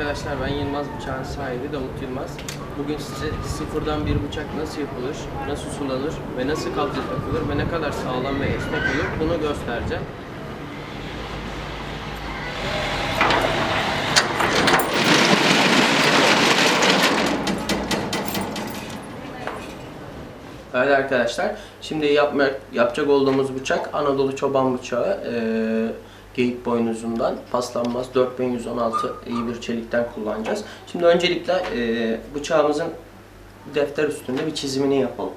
arkadaşlar ben Yılmaz Bıçağın sahibi Davut Yılmaz. Bugün size sıfırdan bir bıçak nasıl yapılır, nasıl sulanır ve nasıl kabze takılır ve ne kadar sağlam ve esnek olur bunu göstereceğim. Evet arkadaşlar, şimdi yapma, yapacak olduğumuz bıçak Anadolu çoban bıçağı. Ee, geyik boynuzundan paslanmaz 4116 iyi bir çelikten kullanacağız. Şimdi öncelikle e, bıçağımızın defter üstünde bir çizimini yapalım.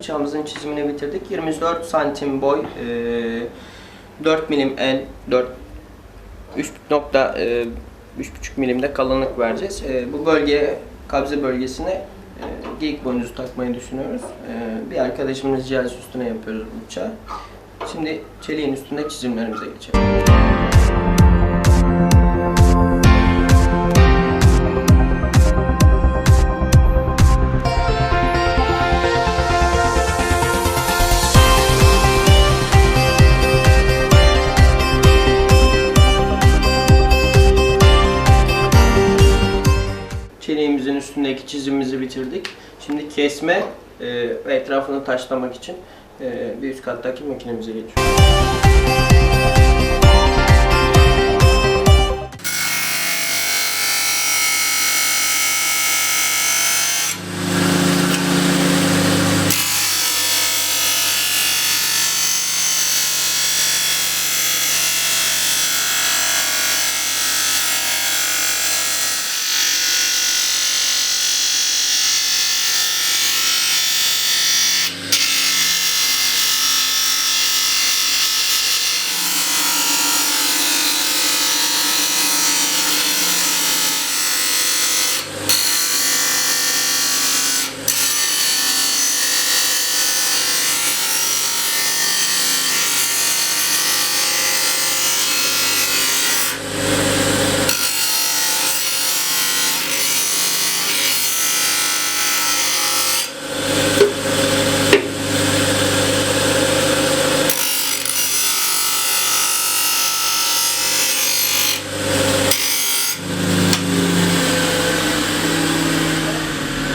Bıçağımızın çizimini bitirdik. 24 santim boy, e, 4 milim en, 4 3.5 milimde kalınlık vereceğiz. E, bu bölgeye, kabze bölgesine e, geyik boynuzu takmayı düşünüyoruz. E, bir arkadaşımız cihaz üstüne yapıyoruz bu bıçağı. Şimdi çeliğin üstünde çizimlerimize geçelim. Üstündeki çizimimizi bitirdik. Şimdi kesme ve etrafını taşlamak için e, bir üst kattaki makinemize geçiyoruz.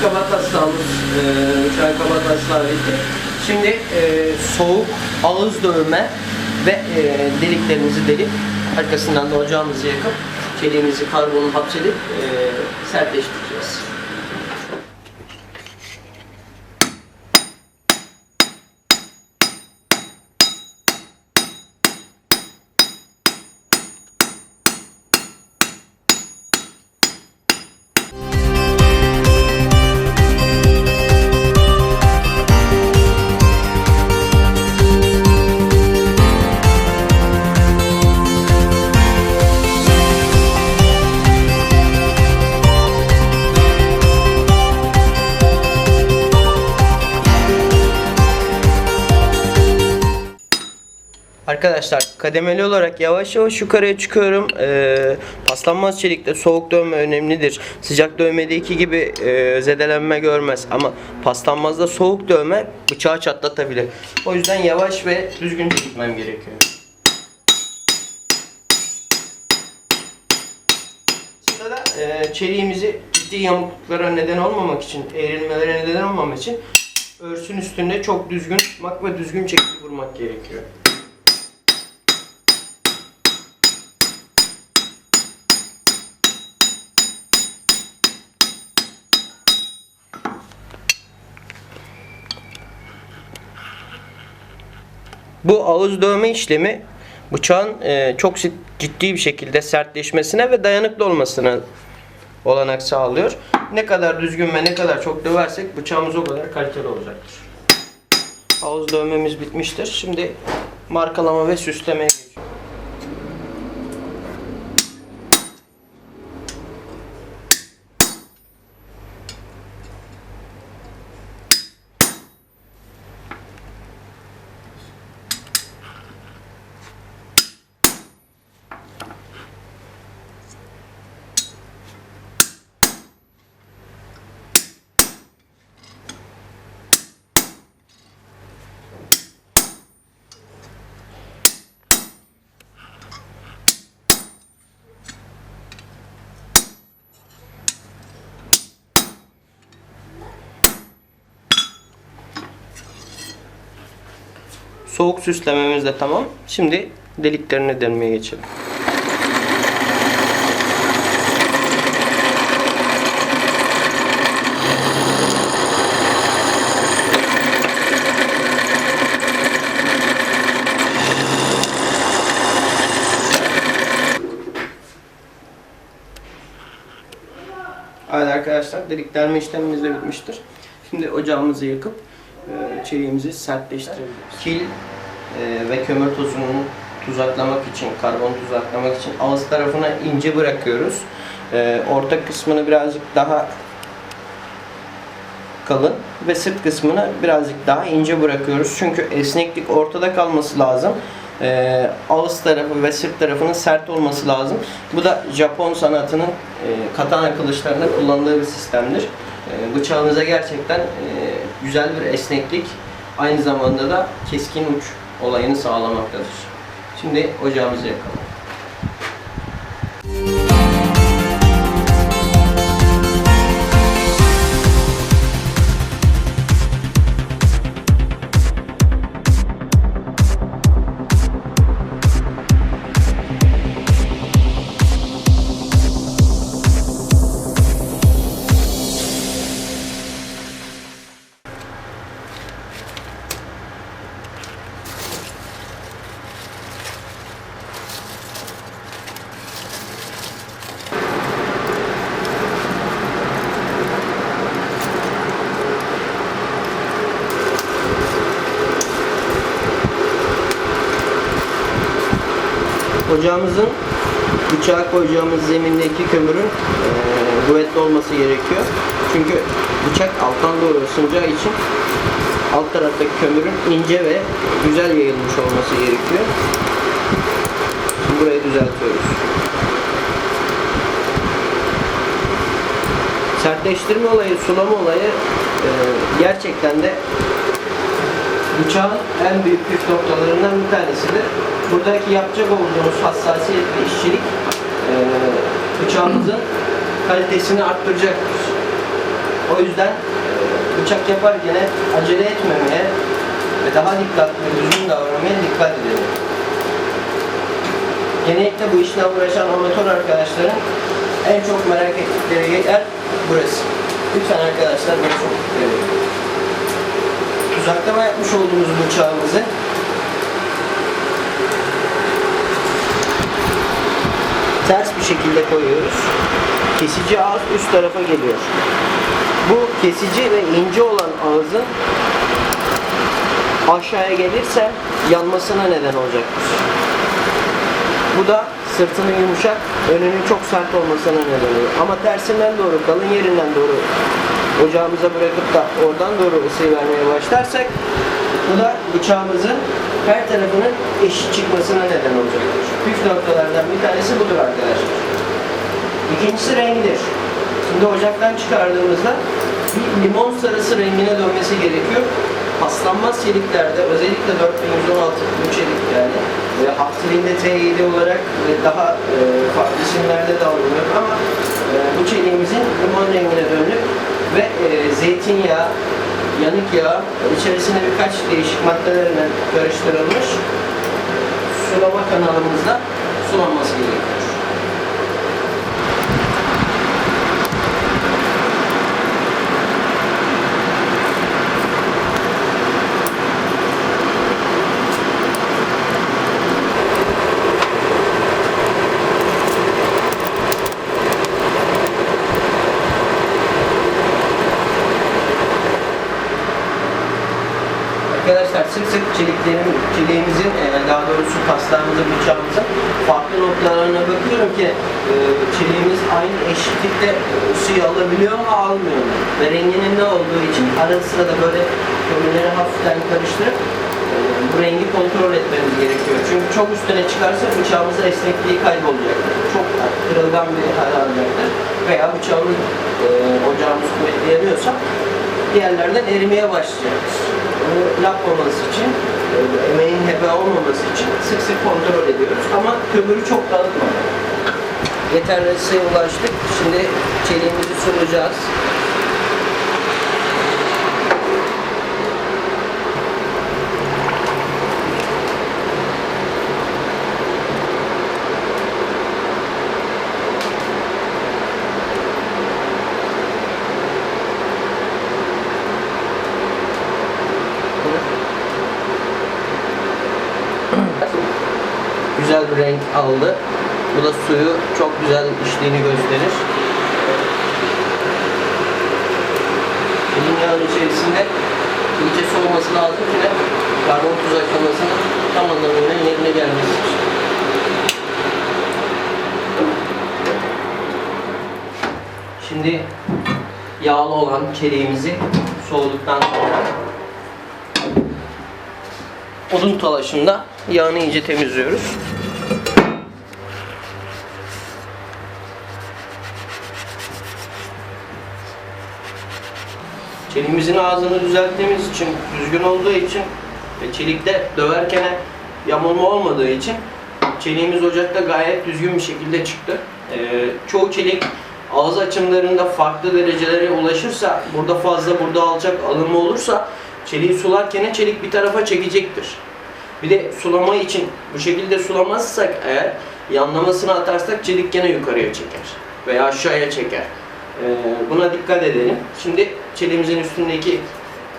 Kabataslağımız, e, uçağın kabataslağı bitti. Şimdi e, soğuk ağız dövme ve e, deliklerimizi delip arkasından da ocağımızı yakıp çeliğimizi karbonu hapsedip e, sertleştireceğiz. Arkadaşlar kademeli olarak yavaş yavaş yukarıya çıkıyorum. Ee, paslanmaz çelikte soğuk dövme önemlidir. Sıcak dövmedeki gibi e, zedelenme görmez. Ama paslanmazda soğuk dövme bıçağı çatlatabilir. O yüzden yavaş ve düzgünce gitmem gerekiyor. Sırada e, çeliğimizi ciddi yamukluklara neden olmamak için, eğrilmelere neden olmamak için örsün üstünde çok düzgün tutmak ve düzgün çekip vurmak gerekiyor. Bu ağız dövme işlemi bıçağın e, çok ciddi bir şekilde sertleşmesine ve dayanıklı olmasına olanak sağlıyor. Ne kadar düzgün ve ne kadar çok döversek bıçağımız o kadar kaliteli olacaktır. Ağız dövmemiz bitmiştir. Şimdi markalama ve süslemeye Soğuk süslememiz de tamam. Şimdi deliklerini delmeye geçelim. Evet arkadaşlar delik delme işlemimiz de bitmiştir. Şimdi ocağımızı yakıp çeliğimizi sertleştirebiliriz. Kil e, ve kömür tozunu tuzaklamak için, karbon tuzaklamak için ağız tarafına ince bırakıyoruz. E, orta kısmını birazcık daha kalın ve sırt kısmını birazcık daha ince bırakıyoruz. Çünkü esneklik ortada kalması lazım. Ee, ağız tarafı ve sırt tarafının sert olması lazım. Bu da Japon sanatının e, katana kılıçlarında kullanıldığı bir sistemdir. E, bıçağınıza gerçekten e, güzel bir esneklik, aynı zamanda da keskin uç olayını sağlamaktadır. Şimdi ocağımızı yakalım. Ocağımızın bıçağa koyacağımız zemindeki kömürün e, kuvvetli olması gerekiyor. Çünkü bıçak alttan doğru ısınacağı için alt taraftaki kömürün ince ve güzel yayılmış olması gerekiyor. Şimdi burayı düzeltiyoruz. Sertleştirme olayı, sulama olayı e, gerçekten de bıçağın en büyük püf noktalarından bir tanesidir. Buradaki yapacak olduğumuz hassasiyet ve işçilik e, bıçağımızın kalitesini arttıracaktır. O yüzden e, bıçak yaparken acele etmemeye ve daha dikkatli düzgün davranmaya dikkat edelim. Genellikle bu işle uğraşan amatör arkadaşların en çok merak ettikleri yer burası. Lütfen arkadaşlar beni çok uzaklama yapmış olduğumuz bıçağımızı ters bir şekilde koyuyoruz. Kesici ağız üst tarafa geliyor. Bu kesici ve ince olan ağızın aşağıya gelirse yanmasına neden olacaktır. Bu da sırtının yumuşak, önünün çok sert olmasına neden oluyor. Ama tersinden doğru, kalın yerinden doğru ocağımıza bırakıp da oradan doğru ısıyı vermeye başlarsak bu da bıçağımızın her tarafının eşit çıkmasına neden olacaktır. Püf noktalardan bir tanesi budur arkadaşlar. İkincisi rengidir. Şimdi ocaktan çıkardığımızda bir limon sarısı rengine dönmesi gerekiyor. Paslanmaz çeliklerde özellikle 4116 bu çelik yani ve aktilinde T7 olarak daha e, farklı isimlerde de alınıyor ama e, bu çeliğimizin limon rengine dönüp ve e, zeytinyağı, yanık yağ, içerisine birkaç değişik maddelerle karıştırılmış sulama kanalımızda sulanması gerekiyor. Arkadaşlar sık sık çeliklerin, çeliğimizin e, daha doğrusu paslarımızın, bıçağımızın farklı noktalarına bakıyorum ki e, çeliğimiz aynı eşitlikte ısıyı alabiliyor mu almıyor mu? Ve renginin ne olduğu için arada sırada böyle kömürleri hafiften karıştırıp e, bu rengi kontrol etmemiz gerekiyor. Çünkü çok üstüne çıkarsa bıçağımızın esnekliği kaybolacaktır. Çok kırılgan bir hal alacaktır. Veya bıçağımız, e, ocağımız kuvvetli yanıyorsa diğerlerden erimeye başlayacaktır yapmaması için, e, emeğin hebe olmaması için sık sık kontrol ediyoruz. Ama kömürü çok dağıtmadan. Yeterli ısıya ulaştık. Şimdi çeliğimizi süreceğiz. güzel bir renk aldı. Bu da suyu çok güzel içtiğini gösterir. Bunun yağın içerisinde iyice soğuması lazım ki de karbonatüz aşamasının tam anlamıyla yerine gelmesi için. Şimdi yağlı olan çeliğimizi soğuduktan sonra odun talaşında yağını iyice temizliyoruz. Çeliğimizin ağzını düzelttiğimiz için, düzgün olduğu için ve çelikte döverken yamulma olmadığı için çeliğimiz ocakta gayet düzgün bir şekilde çıktı. Ee, çoğu çelik ağız açımlarında farklı derecelere ulaşırsa, burada fazla, burada alacak alımı olursa çeliği sularken çelik bir tarafa çekecektir. Bir de sulama için bu şekilde sulamazsak eğer yanlamasını atarsak çelik gene yukarıya çeker veya aşağıya çeker. Ee, buna dikkat edelim. Şimdi çeliğimizin üstündeki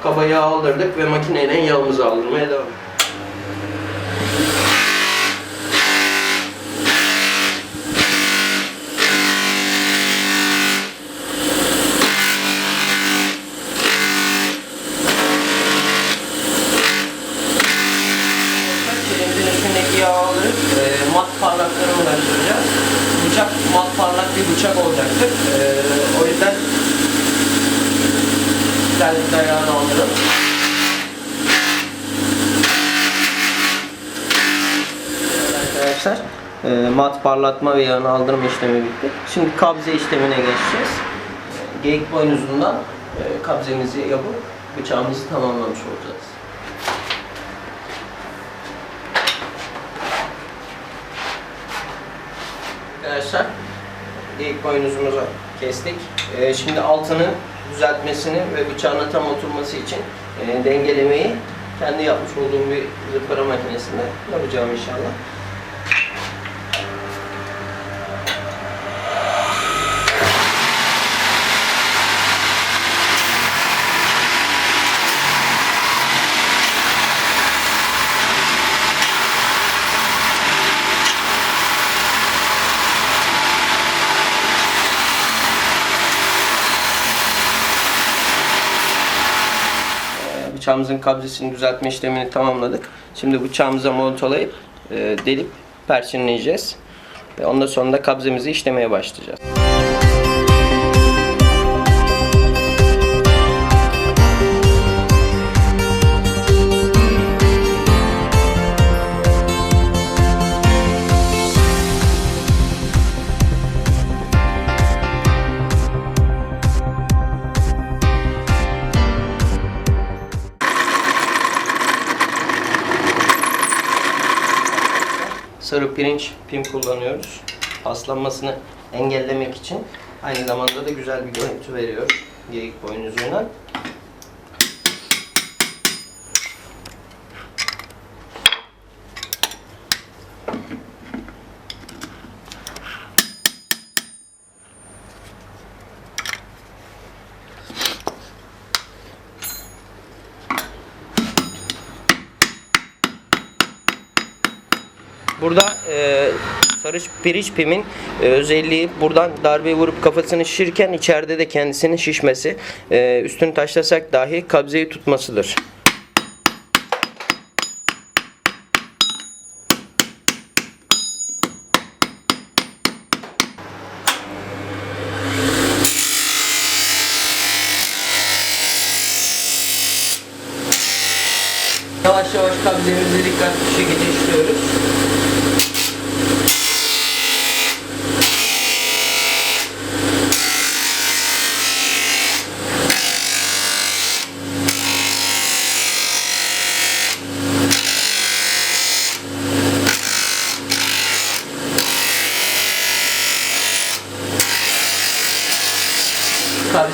kaba yağı aldırdık ve makineyle yağımızı aldırmaya devam Çeliğimizin üstündeki yağı aldırıp e, mat parlaklığına ulaştıracağız. Bıçak mat parlak bir bıçak olacaktır. E, o yüzden güzellikle yağını aldırıp arkadaşlar e, mat parlatma ve yağını aldırma işlemi bitti. Şimdi kabze işlemine geçeceğiz. Geyik boynuzundan e, kabzemizi yapıp bıçağımızı tamamlamış olacağız. Arkadaşlar geyik boynuzumuzu kestik. E, şimdi altını düzeltmesini ve bıçağına tam oturması için e, dengelemeyi kendi yapmış olduğum bir zıpara makinesinde yapacağım inşallah. Ee, Bıçağımızın kabzesini düzeltme işlemini tamamladık. Şimdi bıçağımıza montalayıp e, delip perçinleyeceğiz. Ve ondan sonra da kabzemizi işlemeye başlayacağız. Sarı pirinç pim kullanıyoruz. Paslanmasını engellemek için. Aynı zamanda da güzel bir görüntü veriyor geyik boynuzuyla. Burada e, sarı pirinç pimin e, özelliği buradan darbe vurup kafasını şişirirken içeride de kendisinin şişmesi. E, üstünü taşlasak dahi kabzeyi tutmasıdır. Yavaş yavaş kabzemizi dikkatli bir şekilde işliyoruz.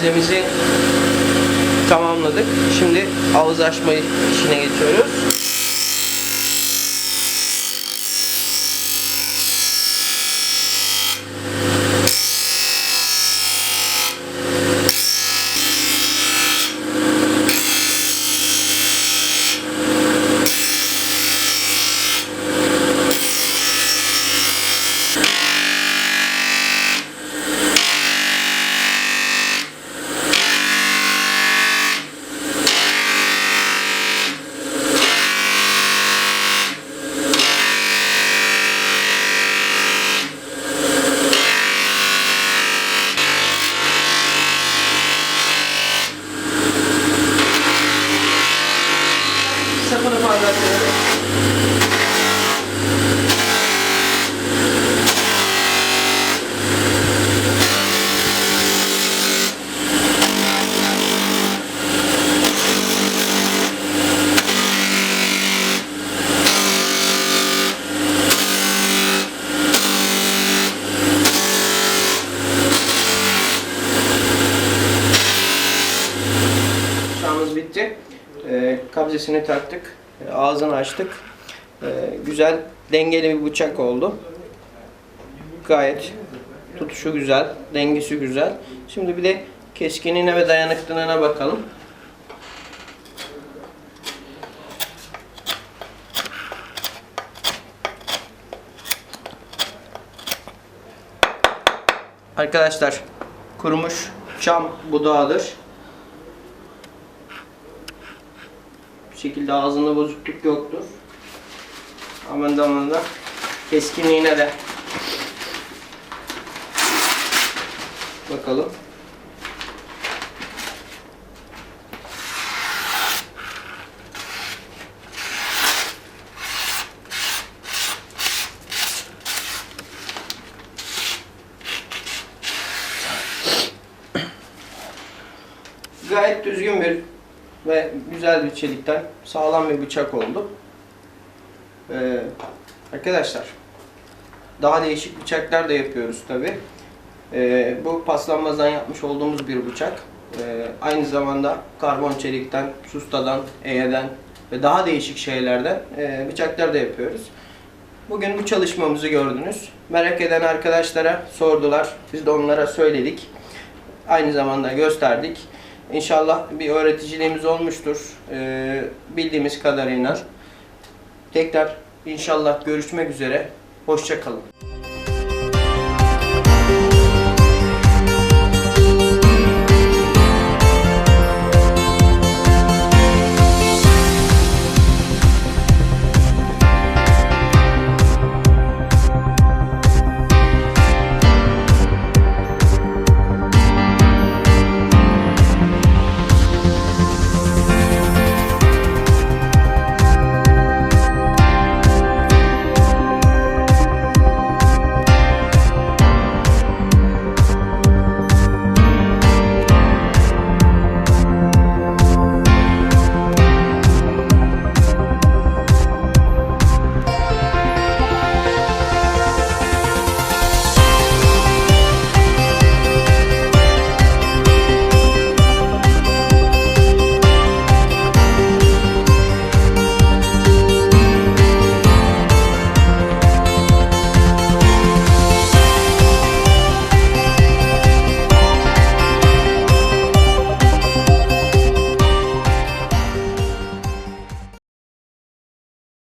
Kabzemizi tamamladık. Şimdi ağız açma işine geçiyoruz. bitti. Ee, kabzesini taktık. e, Ağzını açtık. Ee, güzel dengeli bir bıçak oldu. Gayet tutuşu güzel, dengesi güzel. Şimdi bir de keskinliğine ve dayanıklılığına bakalım. Arkadaşlar kurumuş çam budağıdır. Şekilde ağzında bozukluk yoktur. Aman zamanda keskinliğine de bakalım. Gayet düzgün bir ve güzel bir çelikten sağlam bir bıçak oldu. Ee, arkadaşlar daha değişik bıçaklar da yapıyoruz tabi. bu paslanmazdan yapmış olduğumuz bir bıçak. Ee, aynı zamanda karbon çelikten, sustadan, eğeden ve daha değişik şeylerden e, bıçaklar da yapıyoruz. Bugün bu çalışmamızı gördünüz. Merak eden arkadaşlara sordular. Biz de onlara söyledik. Aynı zamanda gösterdik. İnşallah bir öğreticiliğimiz olmuştur. Ee, bildiğimiz kadarıyla. Tekrar inşallah görüşmek üzere. Hoşça kalın.